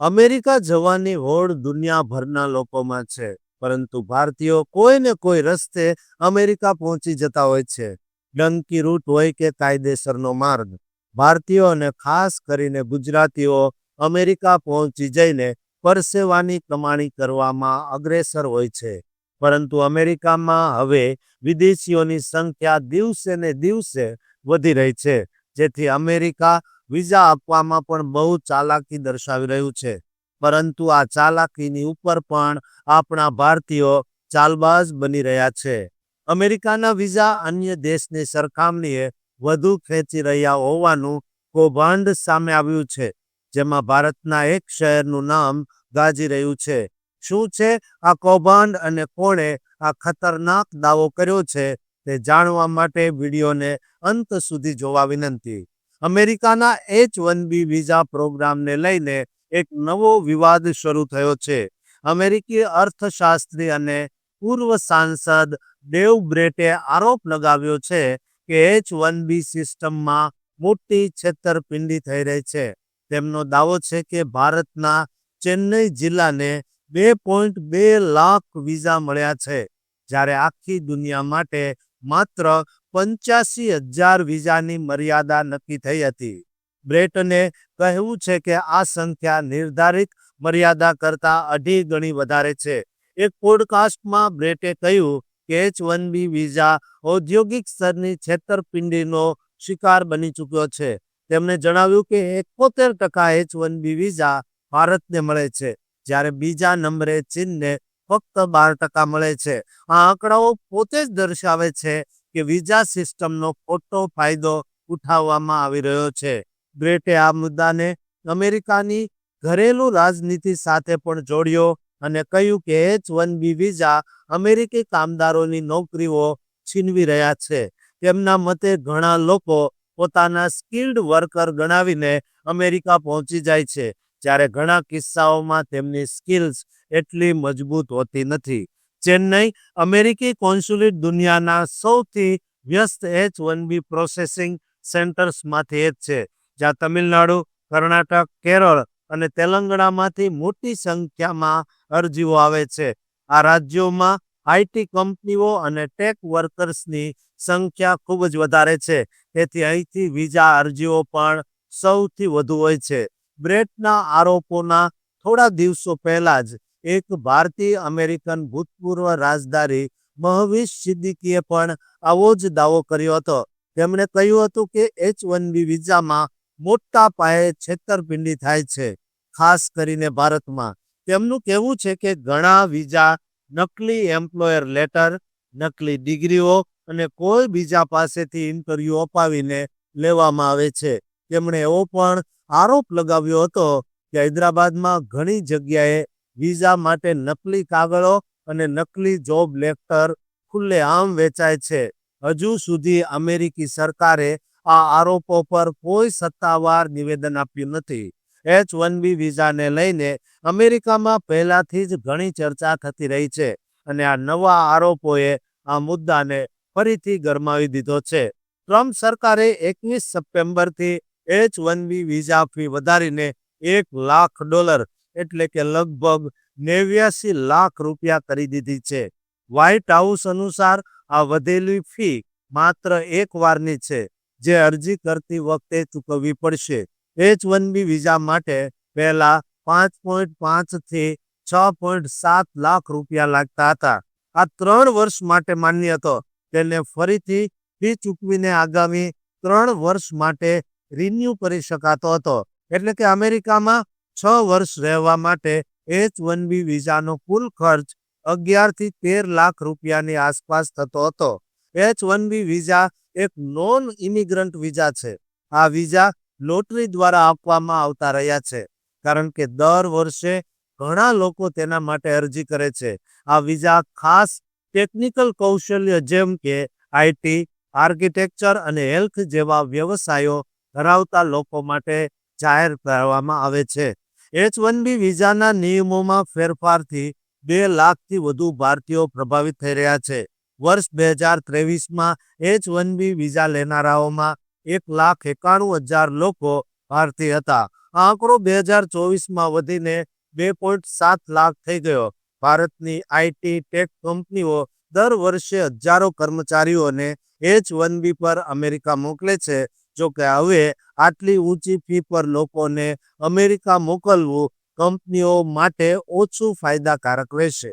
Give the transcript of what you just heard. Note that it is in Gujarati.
અમેરિકા જવાની હોડ દુનિયાભરના લોકોમાં છે, પરંતુ ભારતીયો કોઈ ને કોઈ રસ્તે અમેરિકા પહોંચી જતા હોય છે. ડંકી રૂટ હોય કે કાયદેસરનો માર્ગ. ભારતીયો અને ખાસ કરીને ગુજરાતીઓ અમેરિકા પહોંચી જઈને પરસેવાની કમાણી કરવામાં અગ્રેસર હોય છે. પરંતુ અમેરિકામાં હવે વિદેશીઓની સંખ્યા દિવસે ને દિવસે વધી રહી છે, જેથી અમેરિકા વિઝા આપવામાં પણ બહુ ચાલાકી દર્શાવી રહ્યું છે. પરંતુ આ ચાલાકીની ઉપર પણ આપણા ભારતીયો ચાલબાજ બની રહ્યા છે. અમેરિકાના વિઝા અન્ય દેશની સરખામણીએ વધુ ખેંચી રહ્યા હોવાનું કૌભાંડ સામે આવ્યું છે, જેમાં ભારતના એક શહેરનું નામ ગાજી રહ્યું છે. શું છે આ કૌભાંડ અને કોણે આ ખતરનાક દાવો કર્યો છે તે જાણવા માટે વિડીયોને અંત સુધી જોવા વિનંતી. અમેરિકાના એચ વન બી વિઝા પ્રોગ્રામને લઈને એક નવો વિવાદ શરૂ થયો છે. અમેરિકી અર્થશાસ્ત્રી અને પૂર્વ સાંસદ ડેવ બ્રેટે આરોપ લગાવ્યો છે કે એચ વન બી સિસ્ટમમાં મોટી છેતરપિંડી થઈ રહી છે. તેમનો દાવો છે કે ભારતના ચેન્નઈ જિલ્લાને બે પોઈન્ટ બે લાખ વિઝા મળ્યા છે. જ્યારે આખી દુનિયા માટે માત્ર પંચ્યાસી હજાર વિઝાની મર્યાદા નક્કી થઈ હતી. બ્રેટને કહેવું છે કે આ સંખ્યા નિર્ધારિત મર્યાદા કરતાં અઢી ગણી વધારે છે. એક પોડકાસ્ટમાં બ્રેટે કહ્યું કે એચ વન બી વિઝા ઔદ્યોગિક સ્તરની છેતરપિંડીનો શિકાર બની ચૂક્યો છે. તેમણે જણાવ્યું કે એકોતેર ટકા એચ વન બી વિઝા ભારતને મળે છે. જ્યારે બીજા નંબરે ચીનને ફક્ત બાર ટકા મળે છે. આ આંકડાઓ પોતે જ દર્શાવે છે કે વિઝા સિસ્ટમનો ખોટો ફાયદો ઉઠાવવામાં આવી રહ્યો છે. બ્રેટે આ મુદ્દાને અમેરિકાની ઘરેલું રાજનીતિ સાથે પણ જોડ્યો અને કહ્યું કે એચ વન બી વિઝા અમેરિકી કામદારોની નોકરીઓ છીનવી રહ્યા છે. તેમના મતે ઘણા લોકો પોતાના સ્કિલ્ડ વર્કર ગણાવીને અમેરિકા પહોંચી જાય છે, જ્યારે ઘણા કિસ્સાઓમાં તેમની સ્કિલ્સ એટલી મજબૂત હોતી નથી. ચેન્નઈ અમેરિકી કોન્સ્યુલેટ દુનિયાના સૌથી વ્યસ્ત એચ વન બી પ્રોસેસિંગ સેન્ટર્સમાંથી એક છે, જ્યાં તમિલનાડુ, કર્ણાટક, કેરળ અને તેલંગણામાંથી મોટી સંખ્યામાં અરજીઓ આવે છે. આ રાજ્યોમાં આઈટી કંપનીઓ અને ટેક વર્કર્સની સંખ્યા ખૂબ જ વધારે છે, તેથી અહીંથી વિઝા અરજીઓ પણ સૌથી વધુ હોય છે. બ્રેટના આરોપોના થોડા દિવસો પહેલા જ એક ભારતીય અમેરિકન ભૂતપૂર્વ રાજદારી મહવીશ સિદ્દીકીએ પણ આવો જ દાવો કર્યો હતો. તેમણે કહ્યું હતું કે એચ વન બી વિઝામાં મોટા પાયે છેતરપિંડી થાય છે, ખાસ કરીને ભારતમાં. તેમનું કહેવું છે કે ઘણા વિઝા, નકલી એમ્પ્લોયર લેટર, નકલી ડિગ્રીઓ અને કોઈ બીજા પાસેથી ઇન્ટરવ્યૂ અપાવીને લેવામાં આવે છે. તેમણે એવો પણ આરોપ લગાવ્યો હતો કે હૈદરાબાદમાં ઘણી જગ્યાએ વિઝા માટે નકલી કાગળો અને નકલી જોબ લેટર ખુલ્લેઆમ વેચાય છે. હજુ સુધી અમેરિકી સરકારે આ આરોપો પર કોઈ સત્તાવાર નિવેદન આપ્યું નથી. એચ વન બી વિઝાને લઈને અમેરિકામાં પહેલાથી જ ઘણી ચર્ચા થતી રહી છે અને આ નવા આરોપોએ આ મુદ્દાને ફરીથી ગરમાવી દીધો છે. ટ્રમ્પ સરકારે એકવીસ સપ્ટેમ્બરથી H one B visa fee વધારીને એક લાખ ડોલર એટલે કે લગભગ નેવ્યાસી લાખ રૂપિયા કરી દીધી છે. વ્હાઇટ હાઉસ અનુસાર આ વધેલી ફી માત્ર એક વારની છે, જે અરજી કરતી વખતે ચૂકવવી પડશે. એચ વન બી વિઝા માટે પહેલા પાંચ પોઈન્ટ પાંચથી છ પોઈન્ટ સાત લાખ રૂપિયા લાગતા હતા. આ ત્રણ વર્ષ માટે માન્ય હતો. તેને ફરીથી ફી ચૂકવીને આગામી ત્રણ વર્ષ માટે રિન્યુ કરી શકાતો હતો. એટલે કે અમેરિકામાં છ વર્ષ રહેવા માટે એચ વન બી વિઝાનો કુલ ખર્ચ અગિયારથી તેર લાખ રૂપિયાની આસપાસ થતો હતો. એચ વન બી વિઝા એક નોન ઇમિગ્રન્ટ વિઝા છે. આ વિઝા લોટરી દ્વારા આપવામાં આવતા રહ્યા છે, કારણ કે દર વર્ષે ઘણા લોકો તેના માટે અરજી કરે છે. આ વિઝા ખાસ ટેકનિકલ કૌશલ્ય જેમ કે આઈટી આર્કિટેક્ચર અને હેલ્થ જેવા વ્યવસાયો ધરાવતા લોકો માટે જાહેર કરવામાં આવે છે. એચ વન બી વિઝાના નિયમોમાં ફેરફારથી બે લાખથી વધુ ભારતીયો પ્રભાવિત થઈ રહ્યા છે. વર્ષ બે હજાર ત્રેવીસમાં એચ વન બી વિઝા લેનારાઓમાં એક લાખ એકાણું હજાર લોકો ભારતીય હતા. આ આંકડો બે હજાર ચોવીસમાં વધીને બે પોઈન્ટ સાત લાખ થઈ ગયો. ભારતની આઈટી ટેક કંપનીઓ દર વર્ષે હજારો કર્મચારીઓને એચ વન બી પર અમેરિકા મોકલે છે. જો કે હવે આટલી ઊંચી ફી પર લોકોને અમેરિકા મોકલવું કંપનીઓ માટે ઓછું ફાયદાકારક રહેશે.